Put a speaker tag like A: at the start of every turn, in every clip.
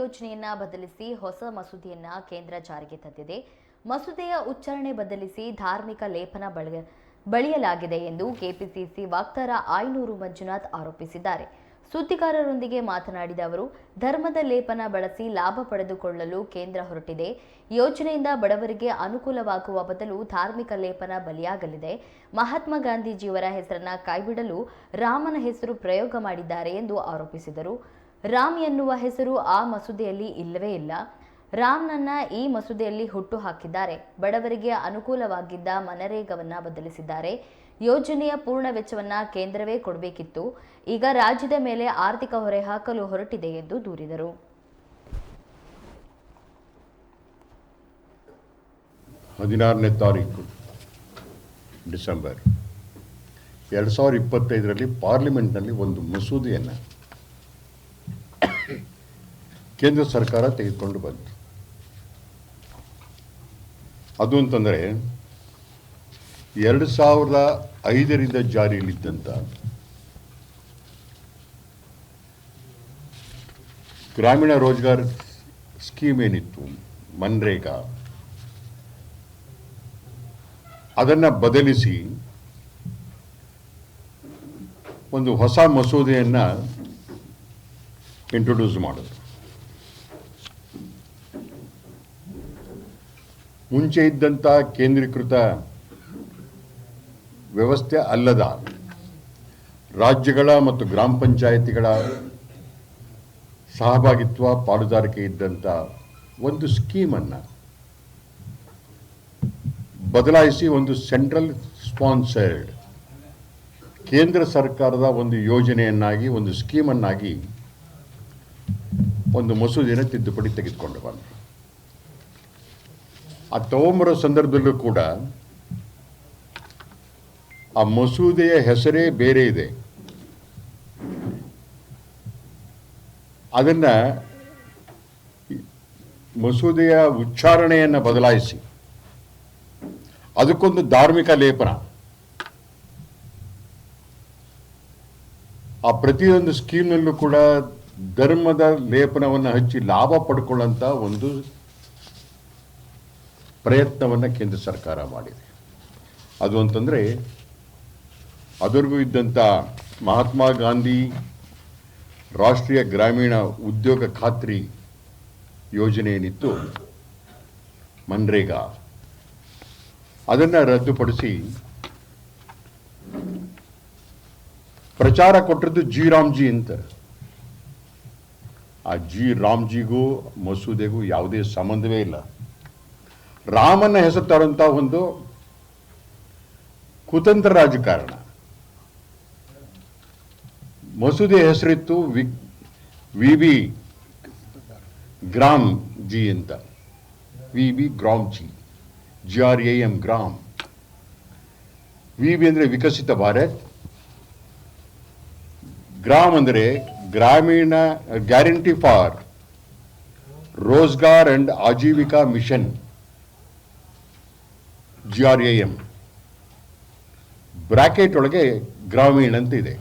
A: ಯೋಜನೆಯನ್ನ ಬದಲಿಸಿ ಹೊಸ ಮಸೂದೆಯನ್ನ ಕೇಂದ್ರ ಜಾರಿಗೆ ತಂದಿದೆ ಮಸೂದೆಯ ಉಚ್ಚಾರಣೆ ಬದಲಿಸಿ ಧಾರ್ಮಿಕ ಲೇಪನ ಬಳಿಯಲಾಗಿದೆ ಎಂದು ಕೆಪಿಸಿಸಿ ವಕ್ತಾರ ಆಯನೂರು ಮಂಜುನಾಥ್ ಆರೋಪಿಸಿದ್ದಾರೆ ಸುದ್ದಿಗಾರರೊಂದಿಗೆ ಮಾತನಾಡಿದ ಅವರು ಧರ್ಮದ ಲೇಪನ ಬಳಸಿ ಲಾಭ ಪಡೆದುಕೊಳ್ಳಲು ಕೇಂದ್ರ ಹೊರಟಿದೆ ಯೋಜನೆಯಿಂದ ಬಡವರಿಗೆ ಅನುಕೂಲವಾಗುವ ಬದಲು ಧಾರ್ಮಿಕ ಲೇಪನ ಬಲಿಯಾಗಲಿದೆ ಮಹಾತ್ಮ ಗಾಂಧೀಜಿಯವರ ಹೆಸರನ್ನ ಕೈಬಿಡಲು ರಾಮನ ಹೆಸರು ಪ್ರಯೋಗ ಮಾಡಿದ್ದಾರೆ ಎಂದು ಆರೋಪಿಸಿದರು ರಾಮ್ ಎನ್ನುವ ಹೆಸರು ಆ ಮಸೂದೆಯಲ್ಲಿ ಇಲ್ಲವೇ ಇಲ್ಲ ರಾಮ್ನನ್ನ ಈ ಮಸೂದೆಯಲ್ಲಿ ಹುಟ್ಟು ಹಾಕಿದ್ದಾರೆ ಬಡವರಿಗೆ ಅನುಕೂಲವಾಗಿದ್ದ ಮನರೇಗವನ್ನ ಬದಲಿಸಿದ್ದಾರೆ ಯೋಜನೆಯ ಪೂರ್ಣ ವೆಚ್ಚವನ್ನ ಕೇಂದ್ರವೇ ಕೊಡಬೇಕಿತ್ತು ಈಗ ರಾಜ್ಯದ ಮೇಲೆ ಆರ್ಥಿಕ ಹೊರೆ ಹಾಕಲು ಹೊರಟಿದೆ ಎಂದು ದೂರಿದರು
B: ಹದಿನಾರನೇ ತಾರೀಕು ಡಿಸೆಂಬರ್ ಎರಡು ಸಾವಿರದ ಇಪ್ಪತ್ತೈದರಲ್ಲಿ ಪಾರ್ಲಿಮೆಂಟ್ನಲ್ಲಿ ಒಂದು ಮಸೂದೆಯನ್ನು ಕೇಂದ್ರ ಸರ್ಕಾರ ತೆಗೆದುಕೊಂಡು ಬಂತು ಅದು ಅಂತಂದರೆ ಎರಡು ಸಾವಿರದ ಐದರಿಂದ ಜಾರಿಯಲ್ಲಿದ್ದಂಥ ಗ್ರಾಮೀಣ ರೋಜ್ಗಾರ್ ಸ್ಕೀಮ್ ಏನಿತ್ತು ಮನ್ರೇಗಾ ಅದನ್ನು ಬದಲಿಸಿ ಒಂದು ಹೊಸ ಮಸೂದೆಯನ್ನು ಇಂಟ್ರೊಡ್ಯೂಸ್ ಮಾಡೋದು ಮುಂಚೆ ಇದ್ದಂಥ ಕೇಂದ್ರೀಕೃತ ವ್ಯವಸ್ಥೆ ಅಲ್ಲದ ರಾಜ್ಯಗಳ ಮತ್ತು ಗ್ರಾಮ ಪಂಚಾಯಿತಿಗಳ ಸಹಭಾಗಿತ್ವ ಪಾಲುದಾರಿಕೆ ಇದ್ದಂಥ ಒಂದು ಸ್ಕೀಮನ್ನು ಬದಲಾಯಿಸಿ ಒಂದು ಸೆಂಟ್ರಲ್ ಸ್ಪಾನ್ಸರ್ಡ್ ಕೇಂದ್ರ ಸರ್ಕಾರದ ಒಂದು ಯೋಜನೆಯನ್ನಾಗಿ ಒಂದು ಸ್ಕೀಮನ್ನಾಗಿ ಒಂದು ಮಸೂದೆಯನ್ನು ತಿದ್ದುಪಡಿ ತೆಗೆದುಕೊಂಡು ಬಂದರು ಆ ತಗೊಂಬರೋ ಸಂದರ್ಭದಲ್ಲೂ ಕೂಡ ಆ ಮಸೂದೆಯ ಹೆಸರೇ ಬೇರೆ ಇದೆ ಅದನ್ನ ಮಸೂದೆಯ ಉಚ್ಚಾರಣೆಯನ್ನು ಬದಲಾಯಿಸಿ ಅದಕ್ಕೊಂದು ಧಾರ್ಮಿಕ ಲೇಪನ ಆ ಪ್ರತಿಯೊಂದು ಸ್ಕೀಮ್ನಲ್ಲೂ ಕೂಡ ಧರ್ಮದ ಲೇಪನವನ್ನು ಹಚ್ಚಿ ಲಾಭ ಪಡ್ಕೊಳ್ಳುವಂಥ ಒಂದು ಪ್ರಯತ್ನವನ್ನು ಕೇಂದ್ರ ಸರ್ಕಾರ ಮಾಡಿದೆ ಅದು ಅಂತಂದರೆ ಅದರಿಗೂ ಇದ್ದಂಥ ಮಹಾತ್ಮ ಗಾಂಧಿ ರಾಷ್ಟ್ರೀಯ ಗ್ರಾಮೀಣ ಉದ್ಯೋಗ ಖಾತ್ರಿ ಯೋಜನೆ ಏನಿತ್ತು ಮನ್ರೇಗಾ ಅದನ್ನು ರದ್ದುಪಡಿಸಿ ಪ್ರಚಾರ ಕೊಟ್ಟದ್ದು ಜಿರಾಮ್ಜಿ ಅಂತ ಆ ಜಿ ರಾಮ್ಜಿಗೂ ಮಸೂದೆಗೂ ಯಾವುದೇ ಸಂಬಂಧವೇ ಇಲ್ಲ ರಾಮನ ಹೆಸರು ತರುವಂಥ ಒಂದು ಕುತಂತ್ರ ರಾಜಕಾರಣ ಮಸೂದೆ ಹೆಸರಿತ್ತು ವಿ ವಿ ಗ್ರಾಮ್ ಜಿ ಅಂತ V B Gram G G R A M Gram V B ಅಂದರೆ ವಿಕಸಿತ ಭಾರತ್ ಗ್ರಾಮ್ ಅಂದರೆ Gramin guarantee for Rozgar and Ajeevika mission G R A M bracket ಒಳಗೆ ಗ್ರಾಮೀಣ ಅಂತ ಇದೆ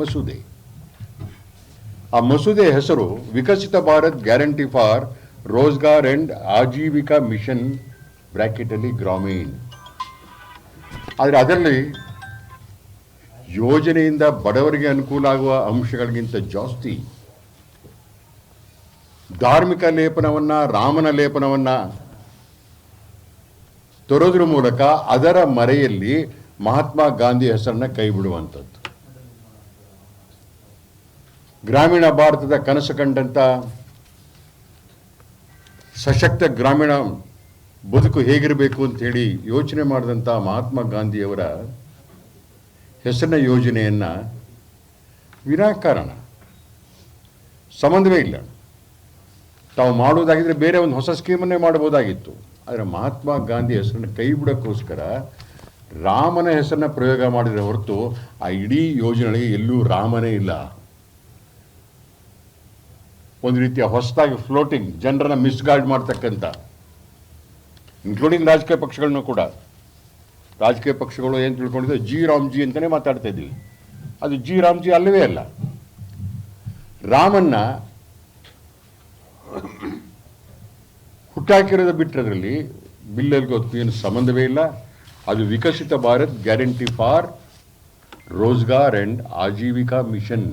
B: ಮಸೂದೆ ಆ ಮಸೂದೆ ಹೆಸರು Viksit Bharat guarantee for Rozgar and Ajeevika mission ಅಲ್ಲಿ ಗ್ರಾಮೀಣ್ ಆದರೆ ಅದರಲ್ಲಿ ಯೋಜನೆಯಿಂದ ಬಡವರಿಗೆ ಅನುಕೂಲ ಆಗುವ ಅಂಶಗಳಿಗಿಂತ ಜಾಸ್ತಿ ಧಾರ್ಮಿಕ ಲೇಪನವನ್ನು ರಾಮನ ಲೇಪನವನ್ನು ತೊರೋದ್ರ ಮೂಲಕ ಅದರ ಮರೆಯಲ್ಲಿ ಮಹಾತ್ಮ ಗಾಂಧಿ ಹೆಸರನ್ನ ಕೈ ಬಿಡುವಂಥದ್ದು ಗ್ರಾಮೀಣ ಭಾರತದ ಕನಸು ಕಂಡಂಥ ಸಶಕ್ತ ಗ್ರಾಮೀಣ ಬದುಕು ಹೇಗಿರಬೇಕು ಅಂತ ಹೇಳಿ ಯೋಚನೆ ಮಾಡಿದಂಥ ಮಹಾತ್ಮ ಗಾಂಧಿಯವರ ಹೆಸರಿನ ಯೋಜನೆಯನ್ನು ವಿನಾಕಾರಣ ಸಂಬಂಧವೇ ಇಲ್ಲ ತಾವು ಮಾಡುವುದಾಗಿದ್ದರೆ ಬೇರೆ ಒಂದು ಹೊಸ ಸ್ಕೀಮನ್ನೇ ಮಾಡಬಹುದಾಗಿತ್ತು ಆದರೆ ಮಹಾತ್ಮ ಗಾಂಧಿ ಹೆಸರನ್ನು ಕೈ ಬಿಡೋಕ್ಕೋಸ್ಕರ ರಾಮನ ಹೆಸರನ್ನ ಪ್ರಯೋಗ ಮಾಡಿದರೆ ಹೊರತು ಆ ಇಡೀ ಯೋಜನೆಗೆ ಎಲ್ಲೂ ರಾಮನೇ ಇಲ್ಲ ಒಂದು ರೀತಿಯ ಹೊಸದಾಗಿ ಫ್ಲೋಟಿಂಗ್ ಜನರನ್ನ ಮಿಸ್ಗೈಡ್ ಮಾಡ್ತಕ್ಕಂಥ ಇನ್ಕ್ಲೂಡಿಂಗ್ ರಾಜಕೀಯ ಪಕ್ಷಗಳನ್ನೂ ಕೂಡ ರಾಜಕೀಯ ಪಕ್ಷಗಳು ಏನು ತಿಳ್ಕೊಂಡಿದೆ ಜಿ ರಾಮ್ಜಿ ಅಂತಲೇ ಮಾತಾಡ್ತಾ ಇದ್ದೀವಿ ಅದು ಜಿ ರಾಮ್ಜಿ ಅಲ್ಲವೇ ಅಲ್ಲ ರಾಮನ್ನ ಹುಟ್ಟಾಕಿರೋದು ಬಿಟ್ಟರದ್ರಲ್ಲಿ ಅದಕ್ಕೆ ಏನು ಸಂಬಂಧವೇ ಇಲ್ಲ ಅದು Viksit Bharat guarantee for Rozgar and Ajeevika mission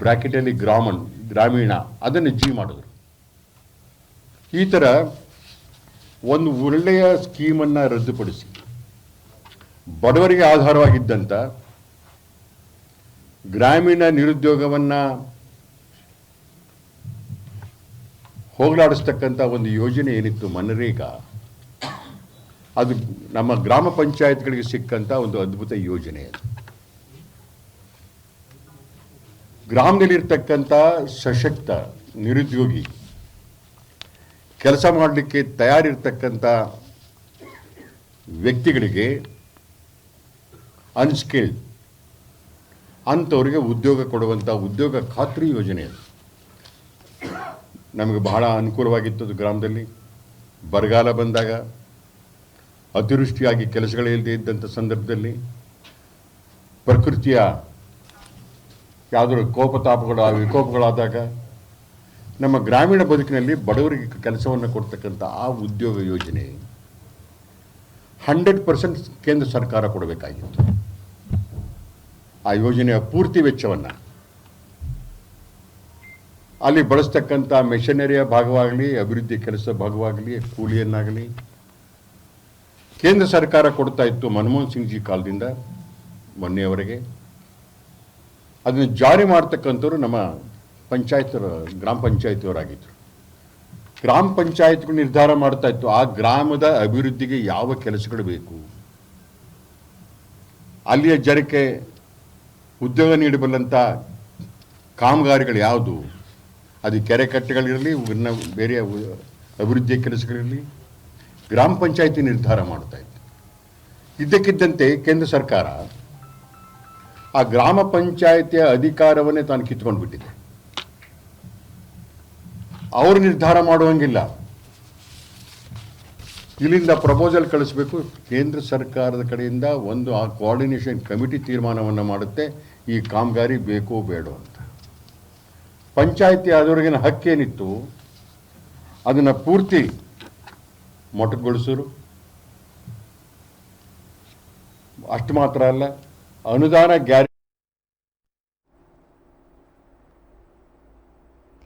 B: ಬ್ರ್ಯಾಕೆಟಲ್ಲಿ ಗ್ರಾಮನ್ ಗ್ರಾಮೀಣ ಅದನ್ನು ಜಿ ಮಾಡಿದ್ರು ಈ ಥರ ಒಂದು ಒಳ್ಳೆಯ ಸ್ಕೀಮನ್ನು ರದ್ದುಪಡಿಸಿ ಬಡವರಿಗೆ ಆಧಾರವಾಗಿದ್ದಂಥ ಗ್ರಾಮೀಣ ನಿರುದ್ಯೋಗವನ್ನು ಹೋಗಲಾಡಿಸ್ತಕ್ಕಂಥ ಒಂದು ಯೋಜನೆ ಏನಿತ್ತು ಮನರೇಗಾ ಅದು ನಮ್ಮ ಗ್ರಾಮ ಪಂಚಾಯತ್ಗಳಿಗೆ ಸಿಕ್ಕಂಥ ಒಂದು ಅದ್ಭುತ ಯೋಜನೆ ಅದು ಗ್ರಾಮದಲ್ಲಿರ್ತಕ್ಕಂಥ ಸಶಕ್ತ ನಿರುದ್ಯೋಗಿ ಕೆಲಸ ಮಾಡಲಿಕ್ಕೆ ತಯಾರಿರ್ತಕ್ಕಂಥ ವ್ಯಕ್ತಿಗಳಿಗೆ ಅನ್ಸ್ಕಿಲ್ಡ್ ಅಂಥವ್ರಿಗೆ ಉದ್ಯೋಗ ಕೊಡುವಂಥ ಉದ್ಯೋಗ ಖಾತ್ರಿ ಯೋಜನೆ ಅದು ನಮಗೆ ಬಹಳ ಅನುಕೂಲವಾಗಿತ್ತು ಅದು ಗ್ರಾಮದಲ್ಲಿ ಬರಗಾಲ ಬಂದಾಗ ಅತಿವೃಷ್ಟಿಯಾಗಿ ಕೆಲಸಗಳಿಲ್ಲದೆ ಇದ್ದಂಥ ಸಂದರ್ಭದಲ್ಲಿ ಪ್ರಕೃತಿಯ ಯಾವುದಾದ್ರು ಕೋಪತಾಪಗಳು ವಿಕೋಪಗಳಾದಾಗ ನಮ್ಮ ಗ್ರಾಮೀಣ ಬದುಕಿನಲ್ಲಿ ಬಡವರಿಗೆ ಕೆಲಸವನ್ನು ಕೊಡ್ತಕ್ಕಂಥ ಆ ಉದ್ಯೋಗ ಯೋಜನೆ ಹಂಡ್ರೆಡ್ ಪರ್ಸೆಂಟ್ ಕೇಂದ್ರ ಸರ್ಕಾರ ಕೊಡಬೇಕಾಗಿತ್ತು ಆ ಯೋಜನೆಯ ಪೂರ್ತಿ ವೆಚ್ಚವನ್ನು ಅಲ್ಲಿ ಬಳಸ್ತಕ್ಕಂಥ ಮೆಷಿನರಿಯ ಭಾಗವಾಗಲಿ ಅಭಿವೃದ್ಧಿ ಕೆಲಸ ಭಾಗವಾಗಲಿ ಕೂಲಿಯನ್ನಾಗಲಿ ಕೇಂದ್ರ ಸರ್ಕಾರ ಕೊಡ್ತಾ ಇತ್ತು ಮನಮೋಹನ್ ಸಿಂಗ್ ಜಿ ಕಾಲದಿಂದ ಮೊನ್ನೆಯವರೆಗೆ ಅದನ್ನು ಜಾರಿ ಮಾಡ್ತಕ್ಕಂಥವ್ರು ನಮ್ಮ ಪಂಚಾಯತ್ ಗ್ರಾಮ ಪಂಚಾಯತಿಯವರಾಗಿದ್ದರು ಗ್ರಾಮ ಪಂಚಾಯತ್ಗಳು ನಿರ್ಧಾರ ಮಾಡ್ತಾ ಇತ್ತು ಆ ಗ್ರಾಮದ ಅಭಿವೃದ್ಧಿಗೆ ಯಾವ ಕೆಲಸಗಳು ಬೇಕು ಅಲ್ಲಿಯ ಜನಕ್ಕೆ ಉದ್ಯೋಗ ನೀಡಬಲ್ಲಂಥ ಕಾಮಗಾರಿಗಳು ಯಾವುದು ಅದು ಕೆರೆ ಕಟ್ಟೆಗಳಿರಲಿ ಬೇರೆ ಅಭಿವೃದ್ಧಿ ಕೆಲಸಗಳಿರಲಿ ಗ್ರಾಮ ಪಂಚಾಯಿತಿ ನಿರ್ಧಾರ ಮಾಡ್ತಾ ಇತ್ತು ಇದ್ದಕ್ಕಿದ್ದಂತೆ ಕೇಂದ್ರ ಸರ್ಕಾರ ಆ ಗ್ರಾಮ ಪಂಚಾಯಿತಿಯ ಅಧಿಕಾರವನ್ನೇ ತಾನು ಕಿತ್ಕೊಂಡು ಬಿಟ್ಟಿದೆ ಅವರು ನಿರ್ಧಾರ ಮಾಡುವಂಗಿಲ್ಲ ಇಲ್ಲಿಂದ ಪ್ರಪೋಸಲ್ ಕಳಿಸಬೇಕು ಕೇಂದ್ರ ಸರ್ಕಾರದ ಕಡೆಯಿಂದ ಒಂದು ಆ ಕೋಆರ್ಡಿನೇಷನ್ ಕಮಿಟಿ ತೀರ್ಮಾನವನ್ನು ಮಾಡುತ್ತೆ ಈ ಕಾಮಗಾರಿ ಬೇಕೋ ಬೇಡೋ ಅಂತ ಪಂಚಾಯಿತಿ ಆದವರಿಗಿನ ಹಕ್ಕೇನಿತ್ತು ಅದನ್ನು ಪೂರ್ತಿ ಮೊಟಕುಗೊಳಿಸೋರು ಅಷ್ಟು ಮಾತ್ರ ಅಲ್ಲ ಅನುದಾನ ಗ್ಯಾರಿ.